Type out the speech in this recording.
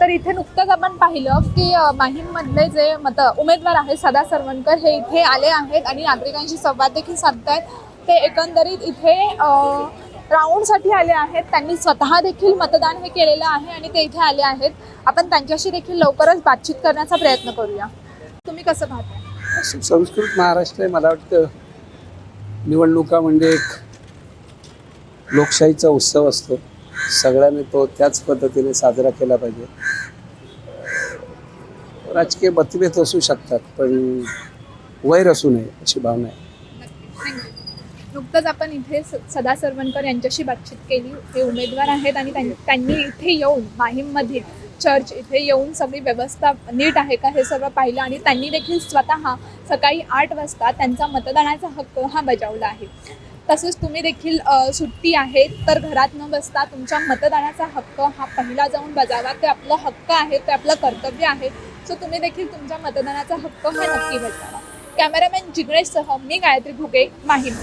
तर इथे नुकतंच आपण पाहिलं की माहीममधले जे मत उमेदवार आहेत सदा सरवणकर हे इथे आले आहेत आणि नागरिकांशी संवाद देखील साधतायत. ते एकंदरीत इथे राऊंडसाठी आले आहेत. त्यांनी स्वतः देखील मतदान हे केलेलं आहे आणि ते इथे आले आहेत. आपण त्यांच्याशी देखील लवकरच बातचीत करण्याचा प्रयत्न करूया. तुम्ही कसं पाहता संस्कृत महाराष्ट्र मला वाटतं निवडणुका म्हणजे एक लोकशाहीचा उत्सव असतो. सगळ्यांनी तो त्याच पद्धतीने साजरा केला पाहिजे. राजकीय मतभेद असू शकतात पण वैर असू नये अशी भावना आहे. नुकतंच आपण इथे सदा सरवणकर यांच्याशी बातचीत केली. हे उमेदवार आहेत आणि त्यांनी इथे येऊन माहीममध्ये चर्च इथे येऊन सगळी व्यवस्था नीट आहे का हे सगळं पाहिलं आणि त्यांनी देखील स्वतः सकाळी आठ वाजता त्यांचा मतदानाचा हक्क हा बजावला आहे. तसंच तुम्ही देखील सुट्टी आहे तर घरात न बसता तुमच्या मतदानाचा हक्क हा पहिला जाऊन बजावा. ते आपलं हक्क आहे ते आपलं कर्तव्य आहे. सो तुम्ही देखील तुमच्या मतदानाचा हक्क हा नक्की बजावा. कॅमेरामॅन जिग्नेशसह मी गायत्री भुगे माहीम.